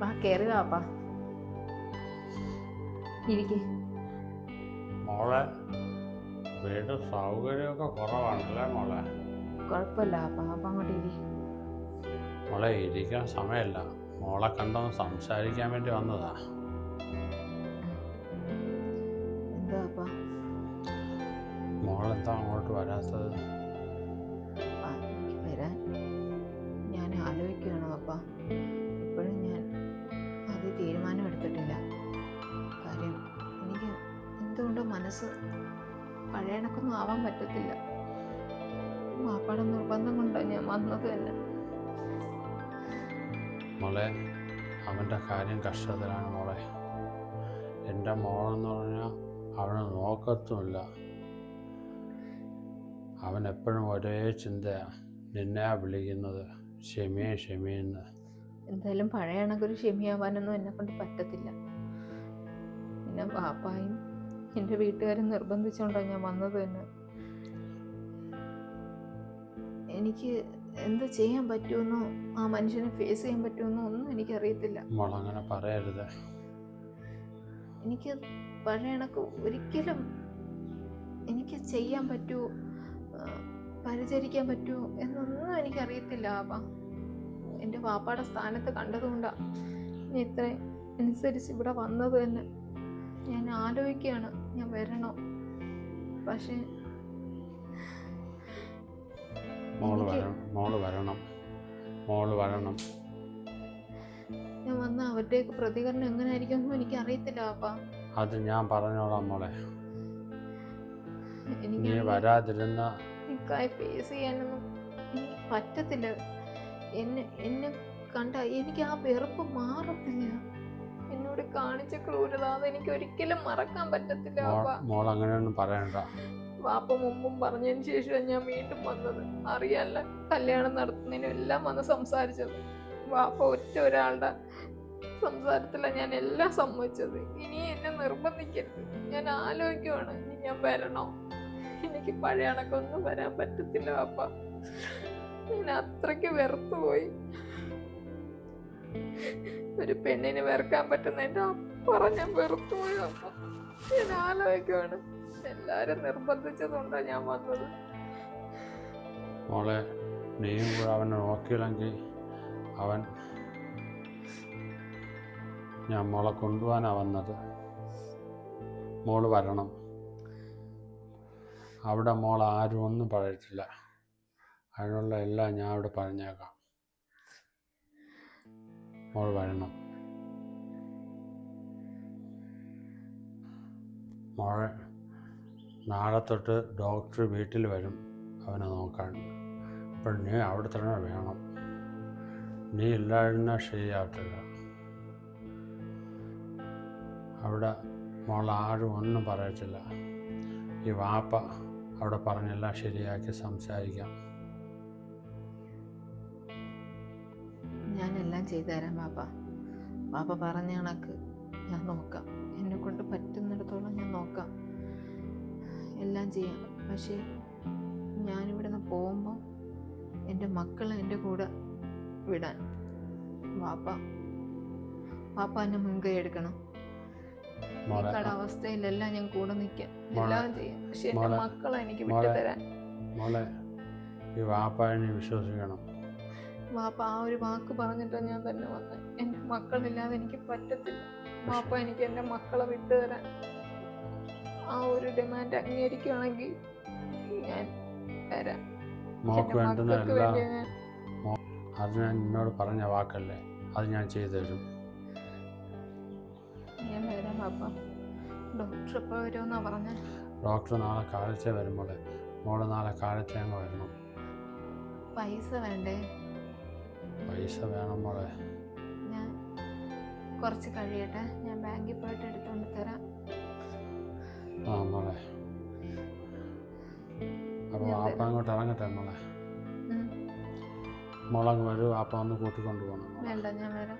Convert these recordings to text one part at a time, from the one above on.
വാ കയറി വാപ്പാ. ഇരിക്കെ. മോളെ വീട് സൗകര്യമൊക്കെ കുറവാണല്ലേ മോളെ? കുഴപ്പമില്ല വാപ്പാ വാപ്പ അങ്ങോട്ട് ഇരി. മോളെ ഇരിക്കാൻ സമയമല്ല. മോളെ കണ്ടൊന്ന് സംസാരിക്കാൻ വേണ്ടി വന്നതാ. എന്താ വാപ്പാ? മോളെന്താ അങ്ങോട്ട് വരാത്തത്? വരാൻ ഞാൻ ആലോചിക്കുകയാണ് വാപ്പാ. മനസ്സ് പഴയ കണക്കൊന്നും ആവാൻ പറ്റത്തില്ല. വാപ്പാടെ നിർബന്ധം കൊണ്ടോ ഞാൻ വന്നത് തന്നെ. മോളെ അവന്റെ കാര്യം കഷ്ടത്തിലാണ് മോളെ. എന്റെ മോളെന്ന് പറഞ്ഞാൽ അവനെ നോക്കത്തുമില്ല. അവൻ എപ്പോഴും ഒരേ ചിന്തയാണ് നിന്നെയാ വിളിക്കുന്നത്. ക്ഷമയെ ക്ഷമയെന്ന് എന്തായാലും പഴയ കണക്കൊരു ക്ഷമിയാവാനൊന്നും എന്നെ കൊണ്ട് പറ്റത്തില്ല. പിന്നെ വാപ്പായും എന്റെ വീട്ടുകാരും നിർബന്ധിച്ചുകൊണ്ടാണ് ഞാൻ വന്നത് തന്നെ. എനിക്ക് എന്ത് ചെയ്യാൻ പറ്റുമെന്നോ ആ മനുഷ്യനെ ഫേസ് ചെയ്യാൻ പറ്റുമെന്നോ ഒന്നും എനിക്കറിയത്തില്ല. അങ്ങനെ പറയരുത്. എനിക്ക് പഴയ കണക്ക് ഒരിക്കലും എനിക്ക് ചെയ്യാൻ പറ്റുമോ പരിചരിക്കാൻ പറ്റുമോ എന്നൊന്നും എനിക്കറിയത്തില്ല വാപ്പ എന്റെ വാപ്പാടെ സ്ഥാനത്ത് കണ്ടതുകൊണ്ടാണ് ഞാൻ ഇത്ര അനുസരിച്ച് ഇവിടെ വന്നത് തന്നെ. ഞാൻ ആലോചിക്കുകയാണ്. ഞാൻ വരണോ. പക്ഷേ മോൾ വരണം. മോൾ വരണം. മോൾ വരണം. ഞാൻ വന്ന അവരുടെയൊക്കെ പ്രതികരണം എങ്ങനെയായിരിക്കും എനിക്ക് അറിയത്തില്ല അപ്പാ അത് ഞാൻ പറഞ്ഞോളാം മോളെ. നീ വരാതിരുന്ന ഫേസ് ചെയ്യാനൊന്നും എനിക്ക് പറ്റത്തില്ല. എന്നെ എന്നെ കണ്ട എനിക്ക് ആ വെറുപ്പ് മാറത്തില്ല. എന്നോട് കാണിച്ച ക്രൂരത അത് എനിക്ക് ഒരിക്കലും മറക്കാൻ പറ്റത്തില്ല മോൾ അങ്ങനെയൊന്നും പറയണ്ട. വാപ്പ മുമ്പും പറഞ്ഞതിന് ശേഷം ഞാൻ വീണ്ടും വന്നത്. അറിയാല്ല കല്യാണം നടത്തുന്നതിനും എല്ലാം വന്ന് സംസാരിച്ചത്. വാപ്പ ഒറ്റ ഒരാളുടെ സംസാരത്തിലാണ് ഞാൻ എല്ലാം സമ്മതിച്ചത് ഇനി എന്നെ നിർബന്ധിക്കരുത്. ഞാൻ ആലോചിക്കുവാണ് ഇനി ഞാൻ വരണോ? എനിക്ക് പഴയ കണക്കൊന്നും വരാൻ പറ്റത്തില്ല വാപ്പ. ഞാൻ അത്രയ്ക്ക് വെറുത്തു പോയി ഒരു പെണ്ണിന് വെറുക്കാൻ പറ്റുന്നതിന്റെ അപ്പുറം ഞാൻ വെറുത്തു ഞാൻ എല്ലാരും നിർബന്ധിച്ചതുകൊണ്ടാണ് ഞാൻ വന്നത്. മോളെ നീയും കൂടെ അവനെ നോക്കിയില്ലെങ്കിൽ അവൻ ഞാൻ മോളെ കൊണ്ടുപോകാനാണ് വന്നത്. മോൾ വരണം. അവിടെ മോൾ ആരും ഒന്നും പറയത്തില്ല. അതിനുള്ള എല്ലാം ഞാൻ അവിടെ പറഞ്ഞേക്കാം. മോൾ വരണം. മോളെ നാളെ തൊട്ട് ഡോക്ടർ വീട്ടിൽ വരും അവനെ നോക്കാൻ. അപ്പോൾ നീ അവിടെ തന്നെ വേണം. നീ ഇല്ലായിരുന്ന ശരിയാവത്തില്ല. അവിടെ മോൾ ആരും ഒന്നും പറയത്തില്ല. ഈ വാപ്പ അവിടെ പറഞ്ഞെല്ലാം ശരിയാക്കി സംസാരിക്കാം. ചെയ്തു തരാം പാപ്പ പാപ്പ പറഞ്ഞ കണക്ക് ഞാൻ നോക്കാം. എന്നെ കൊണ്ട് പറ്റുന്നിടത്തോളം ഞാൻ നോക്കാം. എല്ലാം ചെയ്യാം. പക്ഷേ നിന്ന് പോകുമ്പോൾ എന്റെ മക്കളെ എന്റെ കൂടെ വിടാൻ. വാപ്പ വാപ്പ എന്നെ മുൻകൈ എടുക്കണം. ഈ കടാവസ്ഥയിലെല്ലാം ഞാൻ കൂടെ നിൽക്കാം എല്ലാം ചെയ്യാം. പക്ഷെ എന്റെ മക്കളെ എനിക്ക്. വിട്ടുതരാൻ. മോളെ ഈ വാപ്പായെ വിശ്വസിക്കണം. വാപ്പ ആ ഒരു വാക്ക് പറഞ്ഞിട്ടാണ് ഞാൻ തന്നെ വന്നത് എന്റെ മക്കളില്ലാതെ എനിക്ക് പറ്റത്തില്ല. വാപ്പ എനിക്ക് എന്റെ മക്കളെ വിട്ടുതരാൻ ആ ഒരു ഡിമാൻഡ് അംഗീകരിക്കുകയാണെങ്കിൽ ഞാൻ വരാം അത് ഞാൻ നിന്നോട് പറഞ്ഞ വാക്കല്ലേ? അത് ഞാൻ ചെയ്തു തരും. ഞാൻ വരാം പാപ്പ ഡോക്ടർ എപ്പോൾ വരുമെന്നാ പറഞ്ഞ? ഡോക്ടർ നാളെ കാലത്തെ വരുമ്പോൾ മോളെ. മോൾ നാളെ കാലത്തെ അങ്ങ് വരണം. പൈസ വേണ്ടേ? പൈസ വേണം മോളെ. ഞാൻ കുറച്ച് കഴിയട്ടെ. ഞാൻ ബാങ്കിൽ പോയിട്ട് എടുത്തുകൊണ്ട് തരാം. ആ മോളെ. അപ്പോൾ ആപ്പ അങ്ങോട്ട് ഇറങ്ങട്ടെ മോളെ. മോളങ്ങ് വരൂ. ആപ്പ ഒന്ന് കൂട്ടിക്കൊണ്ടു പോകണം വേണ്ട ഞാൻ വരാം.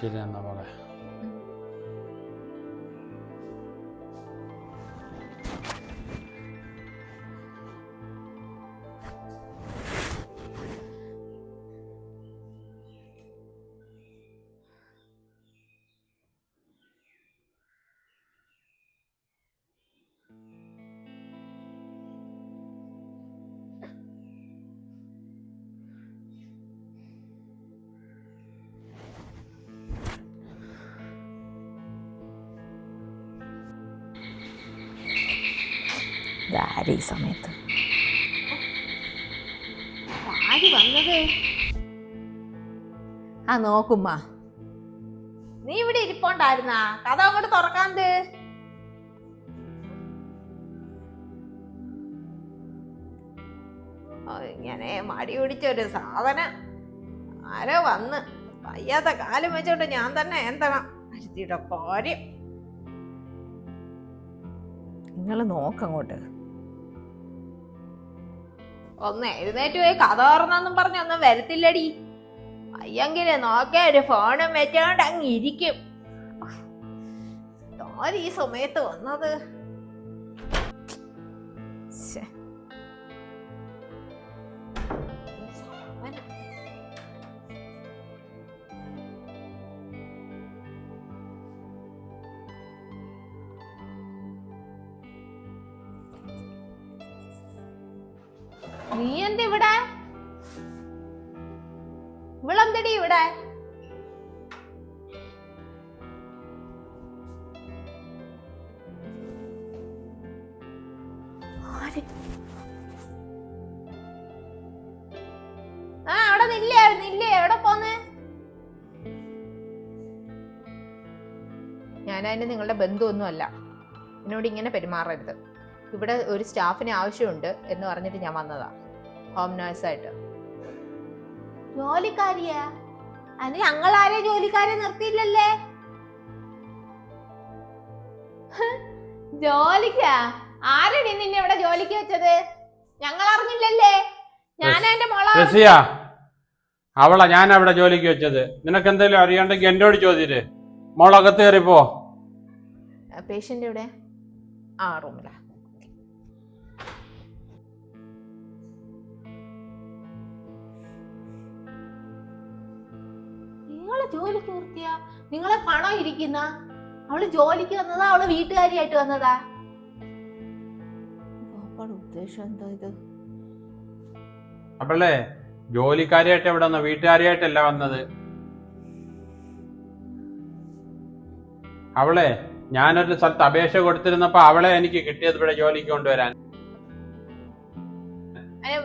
ശരി എന്നാ മോളെ. ഇതാരും ഈ സമയത്ത്? ആ നോക്കുമ്മ. നീ ഇവിടെ ഇരിപ്പോണ്ടായിരുന്ന? കഥ അങ്ങോട്ട് തുറക്കാണ്ട്. ഇങ്ങനെ മടി പിടിച്ചൊരു സാധനം. ആരോ വന്ന്. വയ്യാത്ത കാലം വെച്ചോണ്ട് ഞാൻ തന്നെ എന്തണം? അരുത്തിയുടെ കാര്യം. നിങ്ങൾ നോക്കങ്ങോട്ട് ഒന്ന് എഴുന്നേറ്റ് പോയി കഥ തുറന്നെന്നും പറഞ്ഞ് ഒന്നും വരത്തില്ലടി. അയ്യെങ്കിൽ നോക്കേ ഒരു ഫോണും വെച്ചോണ്ട് അങ്ങ് ഇരിക്കും. ഈ സമയത്ത് വന്നത്. ആ അവിടെ നില്ലേ നില്ലേ. എവിടെ ഞാൻ ഞാനതിന് നിങ്ങളുടെ ബന്ധുവൊന്നുമല്ല. എന്നോട് ഇങ്ങനെ പെരുമാറരുത്. ഇവിടെ ഒരു സ്റ്റാഫിന് ആവശ്യമുണ്ട് എന്ന് പറഞ്ഞിട്ട് ഞാൻ വന്നതാ. ഹോം നേഴ്സായിട്ട് ജോലിക്കാരിയാ? അത് ഞങ്ങളാരെ ജോലിക്കാരെ നിർത്തിയില്ലല്ലേ? ജോലിക്കാ? ആരടി നിന്നെ ഇവിടെ ജോലിക്ക് വെച്ചത്? ഞങ്ങൾ അറിഞ്ഞില്ലല്ലേ ഞാൻ എന്റെ മോളെ റസിയ അവളാ ഞാൻ അവിടെ ജോലിക്ക് വെച്ചത്. നിനക്ക് എന്തെങ്കിലും അറിയണ്ടെങ്കിൽ എന്നോട് ചോദ്യര് മോളകത്ത് കയറിപ്പോ പേഷ്യന്റ് ഇവിടെ ആ റൂമിലാ. നിങ്ങളെ ജോലിക്ക് നിർത്തിയ? നിങ്ങളെ പണം ഇരിക്കുന്ന? അവൾ ജോലിക്ക് വന്നതാ? അവൾ വീട്ടുകാരിയായിട്ട് വന്നതാ? പാപ്പാടെ ഉദ്ദേശം? എന്താ ഇത്? അവളെ ജോലിക്കാരിയായിട്ട് എവിടെ വന്ന വീട്ടുകാരിയായിട്ടല്ല വന്നത്. അവളെ ഞാനൊരു സ്ഥലത്ത് അപേക്ഷ കൊടുത്തിരുന്നപ്പോ അവളെ എനിക്ക് കിട്ടിയത് ഇവിടെ ജോലിക്ക് കൊണ്ടുവരാൻ.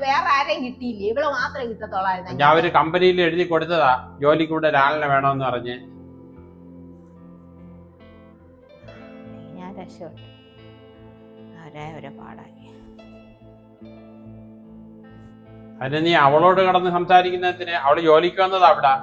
വേറെ ആരെയും കിട്ടിയില്ലേ? ഇവൾ മാത്രമേ കിട്ടത്തോളായിരുന്നു ഞാൻ ഒരു കമ്പനിയിൽ എഴുതി കൊടുത്തതാ. ജോലിക്ക് ഇവിടെ ഒരാളിനെ വേണമെന്ന് പറഞ്ഞ്. ഞാൻ രക്ഷപ്പെട്ടു. അവരെ ഒരു പാടായി. അതിന് നീ അവളോട് കടന്ന് സംസാരിക്കുന്നതിന് അവൾ ജോലിക്ക് വന്നത് അവിടെ.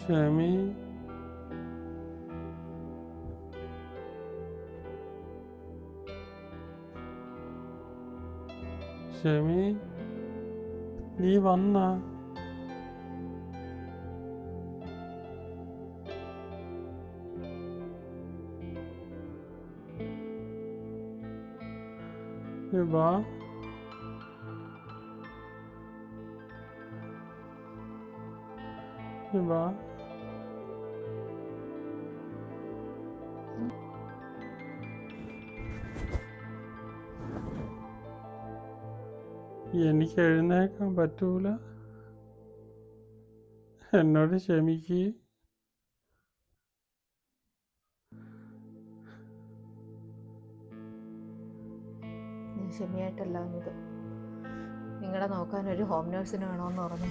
ഷമി. ഷമി നീ വന്ന വാ വാ എനിക്ക് എഴുന്നേക്കാൻ പറ്റൂല എന്നോട് ക്ഷമിക്ക് ഞാൻ ക്ഷമയായിട്ടല്ല വന്നത് നിങ്ങളെ നോക്കാൻ ഒരു ഹോം നേഴ്സിന് വേണമെന്ന് പറഞ്ഞു.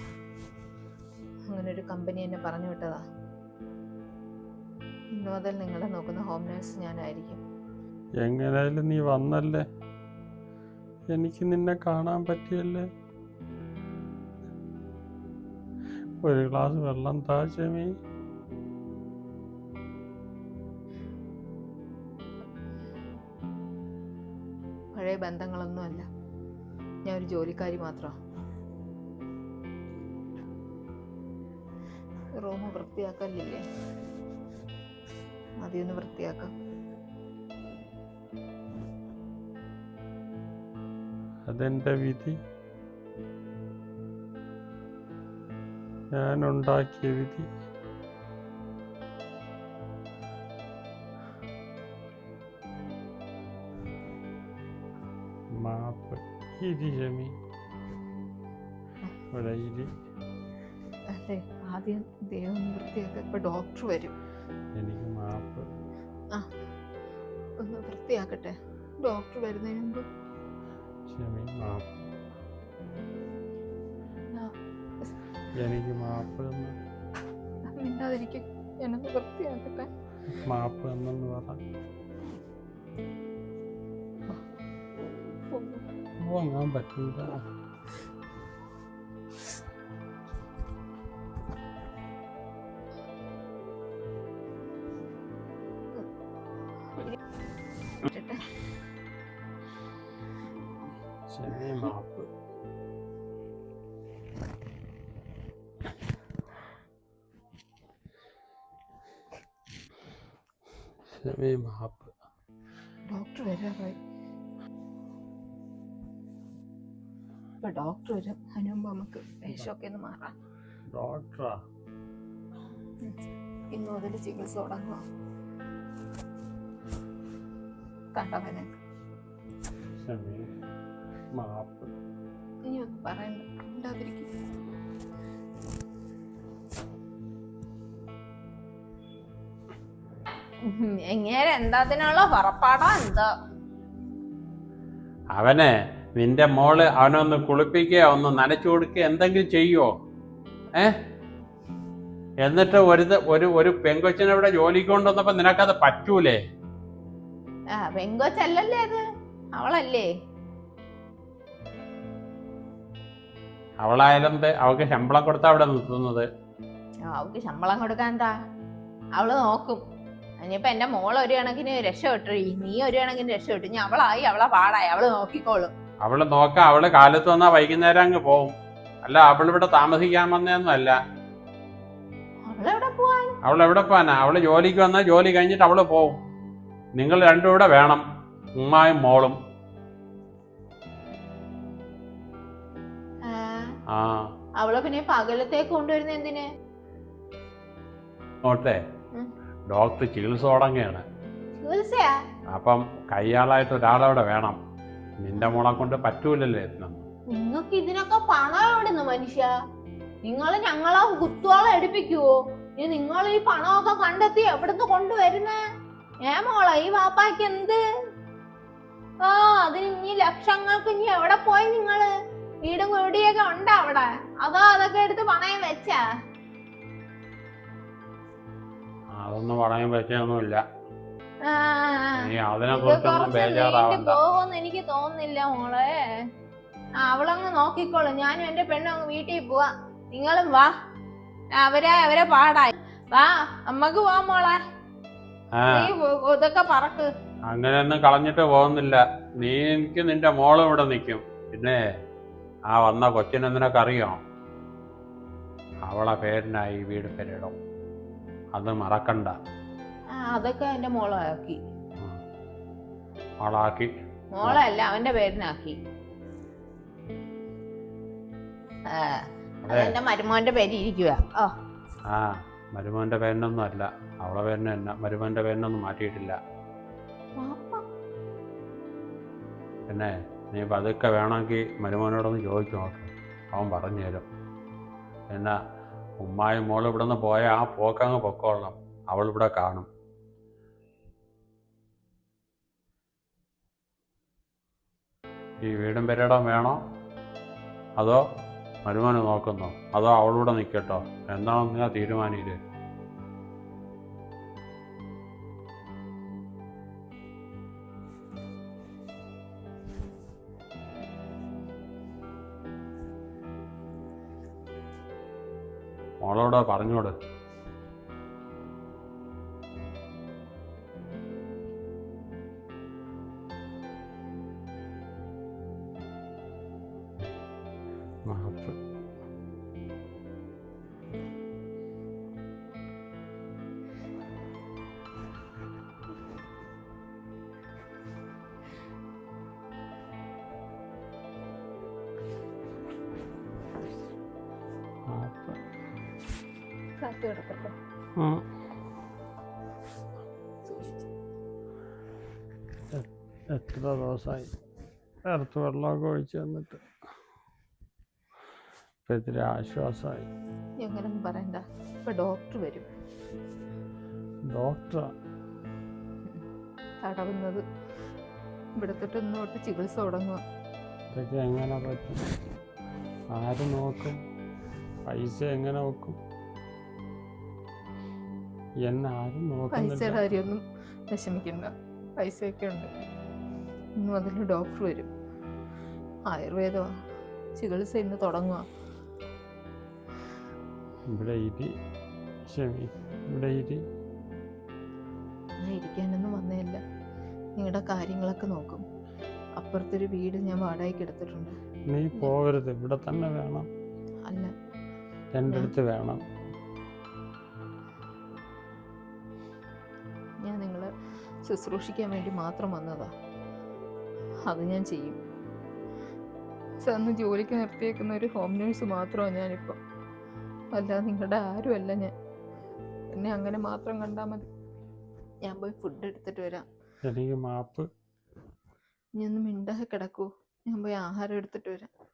അങ്ങനെ ഒരു കമ്പനി എന്നെ പറഞ്ഞു വിട്ടതാ. ഇന്നു മുതൽ നിങ്ങളെ നോക്കുന്ന ഹോം നേഴ്സ് ഞാനായിരിക്കും. എങ്ങനെയായാലും നീ വന്നല്ലേ? എനിക്ക് നിന്നെ കാണാൻ പറ്റിയല്ലേ? ഒരു ഗ്ലാസ് വെള്ളം താ ചെമി പഴയ ബന്ധങ്ങളൊന്നുമല്ല ഞാൻ ഒരു ജോലിക്കാരി മാത്രമാണ് റൂം വൃത്തിയാക്കലില്ലേ? ആദ്യം ഒന്ന് വൃത്തിയാക്കാം. അതെന്റെ വിധി. ഞാൻ ഉണ്ടാക്കിയ വിധി. മാപ്പ്. ഇരി ക്ഷമി ഇവിടെ ഇരി. അല്ലേ ആദ്യം ദൈവം ഒന്ന് ഇപ്പൊ ഡോക്ടർ വരും. എനിക്ക് മാപ്പ്. ഒന്ന് വൃത്തിയാക്കട്ടെ. ഡോക്ടർ വരുന്നതിന് മുമ്പ് ക്ഷമി മാപ്പ് എനിക്ക് മാപ്പ് എന്ന് മാപ്പ് എന്നെന്ന് പറ ഒന്ന് പോകാൻ ക്ഷമി മാപ്പ് ക്ഷമി മാപ്പ് ഡോക്ടർ വരാറായി ഇപ്പൊ ഡോക്ടർ വരും അതിന് മുമ്പ് നമുക്ക് വേഷമൊക്കെ ഒന്ന് മാറാം ഡോക്ടറാ ഇന്ന് മുതൽ ചികിത്സ തുടങ്ങുക കണ്ടവന് ക്ഷമി മാപ്പ്. ഇനി ഒന്നും പറയണ്ട. മിണ്ടാതിരിക്കും. എങ്ങനെ? പുറപ്പാടാ? എന്താ? അവനെ നിന്റെ മോൾ അവനൊന്ന് കുളിപ്പിക്കുകയോ ഒന്ന് നനച്ചു കൊടുക്കുക എന്തെങ്കിലും ചെയ്യോ? ഏ? എന്നിട്ട് ഒരു ഒരു ഒരു പെങ്കൊച്ചിനെ ഇവിടെ ജോലിക്ക് കൊണ്ടുവന്നപ്പോ നിനക്കത് പറ്റൂലേ? ആ പെങ്കൊച്ചല്ലല്ലേ അത്? അവളല്ലേ? അവളായാലും അവൾക്ക് ശമ്പളം കൊടുത്താ അവിടെ നിർത്തുന്നത് അവൾക്ക് ശമ്പളം കൊടുക്കാൻ എന്താ? അവൾ നോക്കും. ഇനിയിപ്പൊ എന്റെ മോൾ ഒരു കണക്കിന് രക്ഷപ്പെട്ടു. നീ ഒരു കണക്കിന് രക്ഷപ്പെട്ടു. ഇനി അവളായി അവളെ പാടായി അവൾ നോക്കിക്കോളും. അവൾ നോക്ക അവൾ കാലത്ത് വന്നാ വൈകുന്നേരം അങ്ങ് പോവും. അല്ല അവളിവിടെ താമസിക്കാൻ വന്നതൊന്നും അല്ല. അവൾ എവിടെ പോവാനാ? അവൾ ജോലിക്ക് വന്നാ ജോലി കഴിഞ്ഞിട്ട് അവൾ പോവും. നിങ്ങൾ രണ്ടും ഇവിടെ വേണം. ഉമ്മായും മോളും. അവളെ പിന്നെ പകലത്തേക്ക് കൊണ്ടുവരുന്ന എന്തിന്? നോട്ടെ ഡോക്ടർ ചികിത്സ തുടങ്ങുകയാണ്. ചികിത്സയാ? അപ്പം കയ്യാളായിട്ട് ഒരാളവിടെ വേണം. നിന്റെ മോളെ കൊണ്ട് പറ്റൂലല്ലേ എത്തണം നിങ്ങൾക്ക് ഇതിനൊക്കെ പണം എവിടുന്ന് മനുഷ്യ. നിങ്ങൾ ഞങ്ങളെ കുത്തുവാളെ എടുപ്പിക്കുവോ? ഇനി നിങ്ങൾ ഈ പണമൊക്കെ കണ്ടെത്തി എവിടുന്ന് കൊണ്ടുവരുന്നേ? ഏ മോളെ ഈ വാപ്പാക്ക് എന്ത്? ആ അതിന് ഇനി ലക്ഷങ്ങൾക്ക് ഇനി എവിടെ പോയി നിങ്ങൾ? വീടും കുടിയൊക്കെ ഉണ്ടോ അവിടെ? അതോ അതൊക്കെ എടുത്ത് പണയം വെച്ചാ? അതൊന്നും പണയം വെച്ചൊന്നുമില്ല പോകുമെന്ന് എനിക്ക് തോന്നുന്നില്ല മോളെ. അവളങ്ങ് നോക്കിക്കോളും. ഞാനും എന്റെ പെണ്ണും അങ്ങ് വീട്ടിൽ പോവാ. നിങ്ങളും വാ. അവരെ അവരെ പാടായി. വാ അമ്മയ്ക്ക് പോവാ മോളെ. ഇതൊക്കെ പറക്ക്. അങ്ങനെയൊന്നും കളഞ്ഞിട്ട് പോകുന്നില്ല. നീ എനിക്ക് നിന്റെ മോളും ഇവിടെ നിൽക്കും. പിന്നെ ആ വന്ന കൊച്ചിനെ നിനക്കറിയോ? അവളെ പേരിനായി വീട് പേരിടും അത് മറക്കണ്ട. അതൊക്കെ എന്റെ മോളാക്കി. മോളാക്കി. മോളല്ല അവന്റെ പേരിനാക്കി. എന്റെ മരുമോന്റെ പേര് ഇരിക്കുക ഓ. ആ മരുമോന്റെ പേരിനൊന്നും അല്ല. അവളെ പേരിന് തന്നെ. മരുമോന്റെ പേരിനൊന്നും മാറ്റിയിട്ടില്ല. പിന്നെ നീ അതൊക്കെ വേണമെങ്കിൽ മരുമോനോടൊന്ന് ചോദിച്ചു നോക്ക്. അവൻ പറഞ്ഞു തരും. എന്നാ ഉമ്മായും മോൾ ഇവിടെ നിന്ന് പോയാൽ ആ പോക്കങ്ങ് പൊക്കോളണം. അവൾ ഇവിടെ കാണും. ഈ വീടും പെരയിടം വേണോ? അതോ മരുമോനെ നോക്കുന്നോ? അതോ അവളൂടെ നിൽക്കട്ടോ? എന്താണെന്ന് ഞാൻ തീരുമാനിയില്ലേ മോളോട് പറഞ്ഞോട്. കാറ്റ് കിടക്കട്ടെ. എത്ര ദിവസമായി? നേരത്തെ വെള്ളമൊക്കെ ഒഴിച്ച് തന്നിട്ട് ഇപ്പം ഇത്തിരി ആശ്വാസമായി. നീ പറയണ്ട. ഇപ്പൊ ഡോക്ടർ വരും. ഡോക്ടറാ? തടവുന്നത്. ഇവിടെ തൊട്ട് ഇന്നോട്ട് ചികിത്സ തുടങ്ങുക ഇതൊക്കെ എങ്ങനെ പറ്റും? ആര് നോക്കും? പൈസ എങ്ങനെ വെക്കും? എന്നെ ആരും പൈസയുടെ കാര്യമൊന്നും വിഷമിക്കണ്ട. പൈസയൊക്കെ ഉണ്ട്. ഇന്ന് അതിൽ ഡോക്ടർ വരും. ആയുർവേദമാണ് ചികിത്സ ഇന്ന് തുടങ്ങുക ഇവിടെ ഇരി. ക്ഷമി. ഇവിടെ ഇരി. ഇരിക്കാനൊന്നും വന്നതല്ല നിങ്ങളുടെ കാര്യങ്ങളൊക്കെ നോക്കും. അപ്പുറത്തൊരു വീട് ഞാൻ വാടകയ്ക്ക് എടുത്തിട്ടുണ്ട്. നീ പോകരുത്. ഇവിടെ തന്നെ വേണം. അല്ല. എന്റെ അടുത്ത് വേണം. ശുശ്രൂഷിക്കാൻ വേണ്ടി മാത്രം വന്നതാ. അത് ഞാൻ ചെയ്യും. അന്ന് ജോലിക്ക് നിർത്തിയേക്കുന്ന ഒരു ഹോം നേഴ്സ് മാത്രമാണ് ഞാനിപ്പോൾ അല്ല നിങ്ങളുടെ ആരുമല്ല ഞാൻ. എന്നെ അങ്ങനെ മാത്രം കണ്ടാൽ മതി. ഞാൻ പോയി ഫുഡ് എടുത്തിട്ട് വരാം. എനിക്ക് മാപ്പ്. ഇനി ഒന്ന് മിണ്ടാതെ കിടക്കൂ. ഞാൻ പോയി ആഹാരം എടുത്തിട്ട് വരാം.